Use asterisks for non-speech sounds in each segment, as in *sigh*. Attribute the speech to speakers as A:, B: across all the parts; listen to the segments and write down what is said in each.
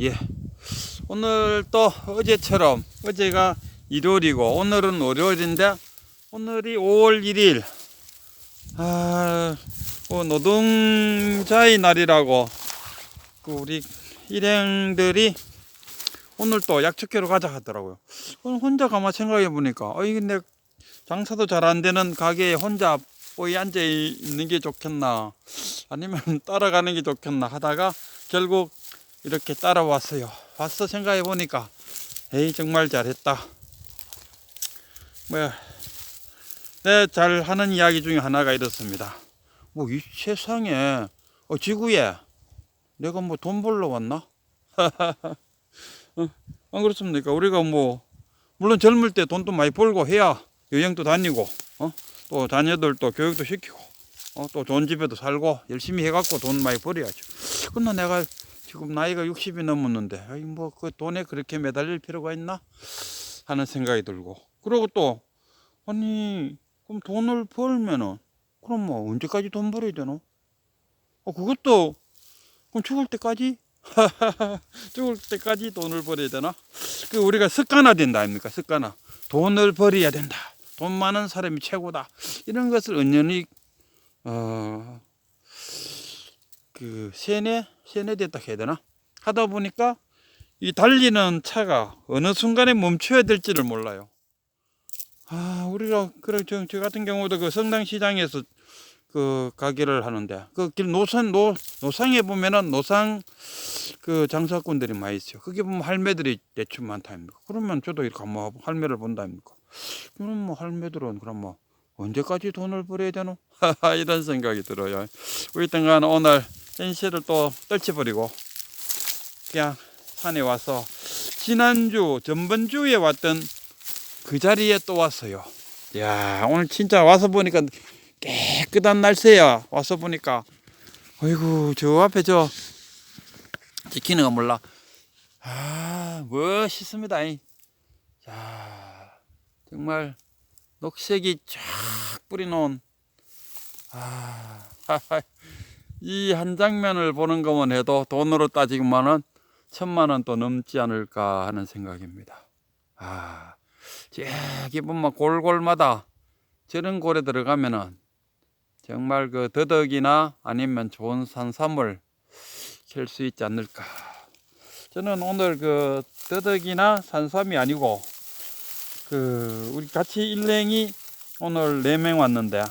A: 예. 오늘 또 어제처럼 어제가 일요일이고 오늘은 월요일인데 오늘이 5월 1일 아, 뭐 노동자의 날이라고 그 우리 일행들이 오늘 또 약초캐로 가자 하더라고요. 오늘 혼자 가만 생각해 보니까 어이 근데 장사도 잘 안 되는 가게에 혼자 뽀이 앉아 있는 게 좋겠나 아니면 *laughs* 따라가는 게 좋겠나 하다가 결국 이렇게 따라왔어요. 와서 생각해 보니까 에이 정말 잘했다. 뭐야 내 잘하는 이야기 중에 하나가 이렇습니다. 뭐 이 세상에 어, 지구에 내가 뭐 돈 벌러 왔나? *laughs* 어, 안 그렇습니까? 우리가 뭐 물론 젊을 때 돈도 많이 벌고 해야 여행도 다니고 어? 또 자녀들도 교육도 시키고 어? 또 좋은 집에도 살고 열심히 해갖고 돈 많이 벌어야죠. 근데 내가 지금 나이가 60이 넘었는데 아이 뭐그 돈에 그렇게 매달릴 필요가 있나 하는 생각이 들고 그리고 또 아니 그럼 돈을 벌면은 그럼 뭐 언제까지 돈 벌어야 되노? 어 그것도 그럼 죽을 때까지 *laughs* 죽을 때까지 돈을 벌어야 되나? 그 우리가 습관화 된다 아닙니까? 습관화. 돈을 벌어야 된다. 돈 많은 사람이 최고다. 이런 것을 은연히 어, 그 세뇌 세뇌됐다 해야 되나? 하다 보니까 이 달리는 차가 어느 순간에 멈춰야 될지를 몰라요. 아, 우리가 그래 저, 저 같은 경우도 그 성당 시장에서 그 가게를 하는데 그 길 노선 노 노상에 보면은 노상 그 장사꾼들이 많이 있어요. 거기 보면 할매들이 대충 많다 아닙니까? 그러면 저도 이렇게 한번 할매를 본다 아닙니까? 그럼 뭐 할매들은 그럼 뭐 언제까지 돈을 벌어야 되노? *laughs* 이런 생각이 들어요. 우리등간 오늘 현실을 또 떨쳐버리고 그냥 산에 와서 지난주 전번주에 왔던 그 자리에 또 왔어요. 야 오늘 진짜 와서 보니까 깨끗한 날씨야. 와서 보니까 어이구 저 앞에 저 지키는 거 몰라. 아 멋있습니다. 이. 야 정말 녹색이 쫙 뿌리놓은 아, 이 한 장면을 보는 것만 해도 돈으로 따지면은 천만 원또 넘지 않을까 하는 생각입니다. 아, 저기 보면 골골마다 저런 골에 들어가면은 정말 그 더덕이나 아니면 좋은 산삼을 캘 수 있지 않을까. 저는 오늘 그 더덕이나 산삼이 아니고 그 우리 같이 일행이 오늘 네 명 왔는데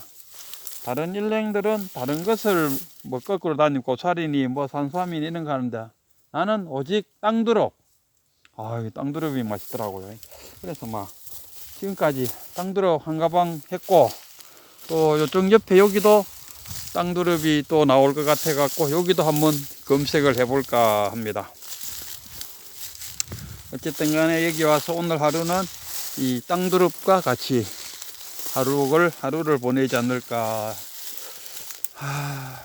A: 다른 일행들은 다른 것을 뭐 거꾸로 다니고 고사리니 뭐 산삼이니 이런 거 하는데 나는 오직 땅두릅 아, 이 땅두릅이 맛있더라고요. 그래서 막 지금까지 땅두릅 한 가방 했고 또 요쪽 옆에 여기도 땅두릅이 또 나올 것 같아 갖고 여기도 한번 검색을 해볼까 합니다. 어쨌든 간에 여기 와서 오늘 하루는 이 땅두릅과 같이 하루를 하루를 보내지 않을까. 하,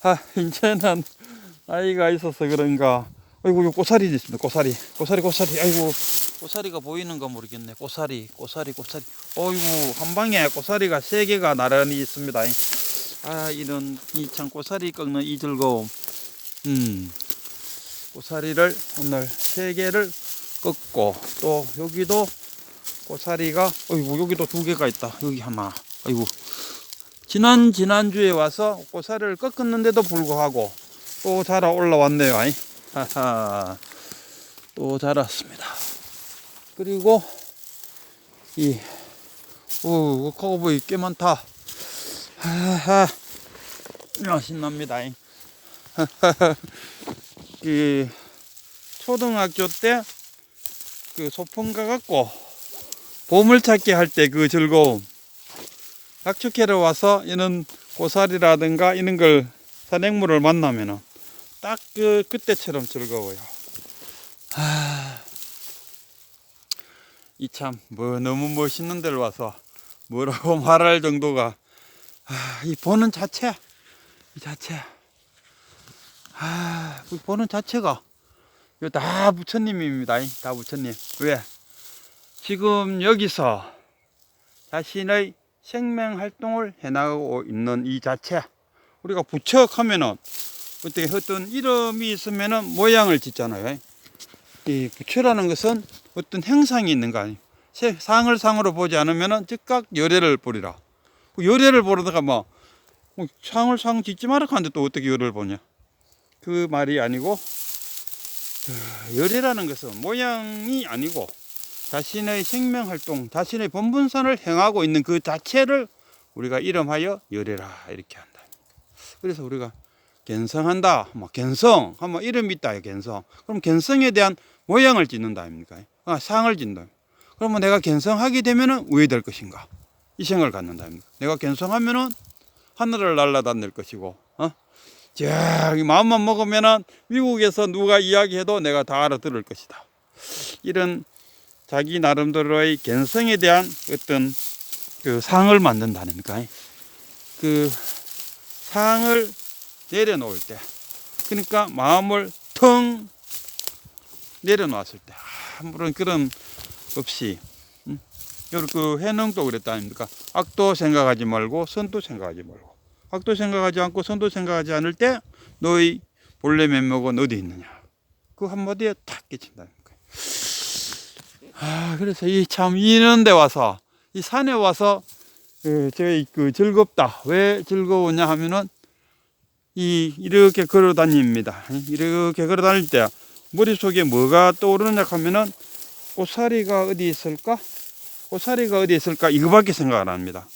A: 하 이제는 나이가 있어서 그런가. 아이고 요 꼬사리 있습니다. 꼬사리, 꼬사리, 꼬사리. 아이고 꼬사리가 보이는가 모르겠네. 꼬사리, 꼬사리, 꼬사리. 어이구 한 방에 꼬사리가 세 개가 나란히 있습니다. 아 이런 이 참 꼬사리 꺾는 이 즐거움. 음 꼬사리를 오늘 세 개를 꺾고 또 여기도 꼬사리가 어이구 여기도 두 개가 있다. 여기 하나. 아이고 지난 지난주에 와서 꼬사리를 꺾었는데도 불구하고 또 자라 올라왔네요. 아이. 하하. 또 자랐습니다. 그리고 이 오, 카우보이 꽤 많다. 하하. 야, 신납니다. 잉. 그 *laughs* 초등학교 때 그 소풍 가갖고 보물찾기 할 때 그 즐거움. 약초캐러 와서 이런 고사리라든가 이런 걸 산행물을 만나면은 딱 그 그때처럼 즐거워요. 아, 이참 뭐 너무 멋있는 데를 와서 뭐라고 *laughs* 말할 정도가 아, 이 보는 자체 이 자체 아, 이 보는 자체가 이거 다 부처님입니다. 이, 다 부처님. 왜? 지금 여기서 자신의 생명 활동을 해나가고 있는 이 자체 우리가 부척 하면은 어떻게 어떤 이름이 있으면은 모양을 짓잖아요. 이 부처라는 것은 어떤 행상이 있는 거 아니에요. 세- 상을 상으로 보지 않으면은 즉각 열애를 보리라. 그 열애를 보려다가 뭐, 뭐 상을 상 짓지 마라 하는데 또 어떻게 열애를 보냐. 그 말이 아니고 그 열애라는 것은 모양이 아니고 자신의 생명 활동, 자신의 본분선을 행하고 있는 그 자체를 우리가 이름하여 열애라 이렇게 한다. 그래서 우리가 견성한다, 뭐 견성, 하면 이름이 있다, 견성. 그럼 견성에 대한 모양을 짓는다 아닙니까? 아, 상을 짓는다. 그러면 내가 견성하게 되면은 왜될 것인가? 이 생각을 갖는다 아닙니까? 내가 견성하면은 하늘을 날아다닐 것이고, 어? 저기 마음만 먹으면은 미국에서 누가 이야기해도 내가 다 알아들을 것이다. 이런 자기 나름대로의 견성에 대한 어떤 그 상을 만든다니까. 그 상을 내려놓을 때, 그러니까 마음을 텅 내려놓았을 때, 아무런 그런 없이, 음? 그 해능도 그랬다 아닙니까? 악도 생각하지 말고 선도 생각하지 말고, 악도 생각하지 않고 선도 생각하지 않을 때 너의 본래 면목은 어디 있느냐? 그 한마디에 탁 깨친다니까. 아, 그래서 이 참 이런 데 와서 이 산에 와서 그 저희 그 즐겁다. 왜 즐거우냐 하면은 이 이렇게 걸어 다닙니다. 이렇게 걸어 다닐 때 머릿속에 뭐가 떠오르느냐 하면은 꽃사리가 어디 있을까? 꽃사리가 어디 있을까? 이거밖에 생각 안 합니다.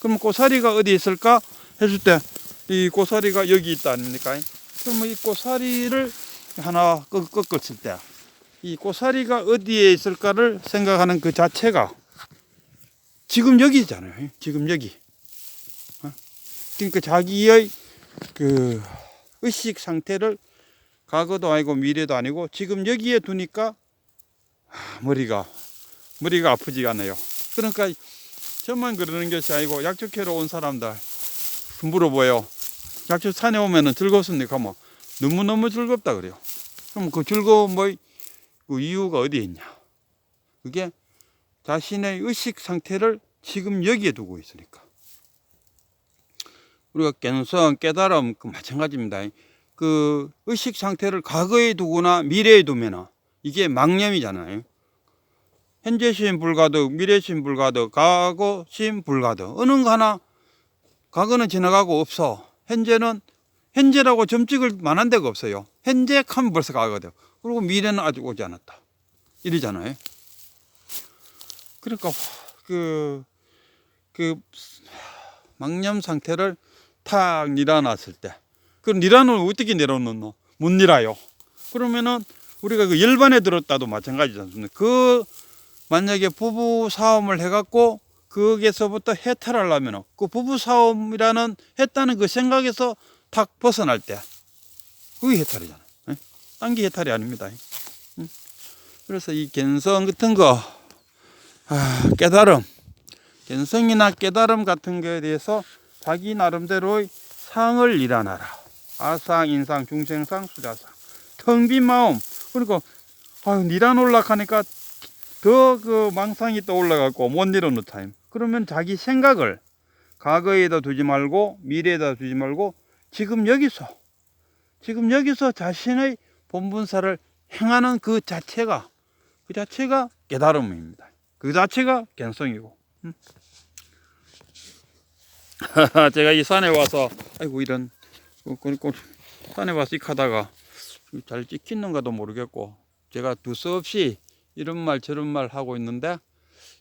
A: 그럼 꽃사리가 어디 있을까? 했을 때이 꽃사리가 여기 있다 아닙니까? 그러면 이 꽃사리를 하나 꺾- 꺾었을 때 이 꽃사리가 어디에 있을까를 생각하는 그 자체가 지금 여기잖아요. 지금 여기. 어? 그러니까 자기의 그 의식 상태를 과거도 아니고 미래도 아니고 지금 여기에 두니까 아, 머리가 머리가 아프지가 않아요. 그러니까 저만 그러는 것이 아니고 약초캐러 온 사람들 물어봐요. 약초 산에 오면은 즐겁습니까? 하면 너무너무 즐겁다 그래요. 그럼 그 즐거움의 그 이유가 어디에 있냐? 그게 자신의 의식 상태를 지금 여기에 두고 있으니까. 우리가 견성, 깨달음 그 마찬가지입니다. 그 의식 상태를 과거에 두거나 미래에 두면 이게 망념이잖아요. 현재 심 불가득, 미래 심 불가득, 과거 심 불가득. 어느 거 하나 과거는 지나가고 없어. 현재는 현재라고 점 찍을 만한 데가 없어요. 현재 하면 벌써 가거든. 그리고 미래는 아직 오지 않았다. 이러잖아요. 그러니까 그, 그 망념 상태를 탁 밀어놨을 때, 그 밀어놓으면 어떻게 내려놓노? 못 밀어요. 그러면은 우리가 그 열반에 들었다도 마찬가지지 않습니까? 그 만약에 부부 싸움을 해갖고 거기에서부터 해탈하려면 그 부부 싸움이라는 했다는 그 생각에서 탁 벗어날 때 그게 해탈이잖아 게 해탈이 아닙니다. 응? 그래서 이 견성 같은 거, 아, 깨달음, 견성이나 깨달음 같은 거에 대해서 자기 나름대로의 상을 일어나라. 아상, 인상, 중생상, 수자상. 텅 빈 마음. 그러니까, 아유, 니라놀라 하니까 더 그 망상이 떠올라갖고 못 내려놓다. 그러면 자기 생각을 과거에다 두지 말고 미래에다 두지 말고 지금 여기서 지금 여기서 자신의 본분사를 행하는 그 자체가 그 자체가 깨달음입니다. 그 자체가 견성이고. 음. *laughs* 제가 이 산에 와서 아이고 이런 그, 그, 그 산에 와서 익하다가 잘 찍히는가도 모르겠고 제가 두서없이 이런 말 저런 말 하고 있는데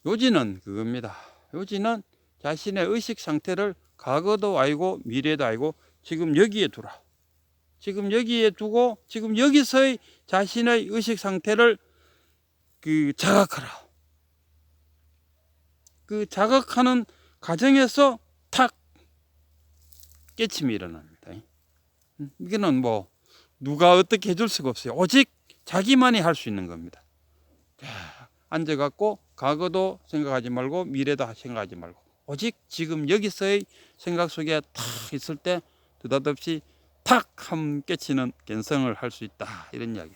A: 요지는 그겁니다. 요지는 자신의 의식 상태를 과거도 알고 미래도 알고 지금 여기에 두라. 지금 여기에 두고 지금 여기서의 자신의 의식 상태를 그 자각하라. 그 자각하는 과정에서 탁 깨침이 일어납니다. 음, 이거는 뭐 누가 어떻게 해줄 수가 없어요. 오직 자기만이 할 수 있는 겁니다. 자, 앉아갖고 과거도 생각하지 말고 미래도 생각하지 말고 오직 지금 여기서의 생각 속에 탁 있을 때 느닷없이 탁 함 깨치는 견성을 할 수 있다 이런 이야기.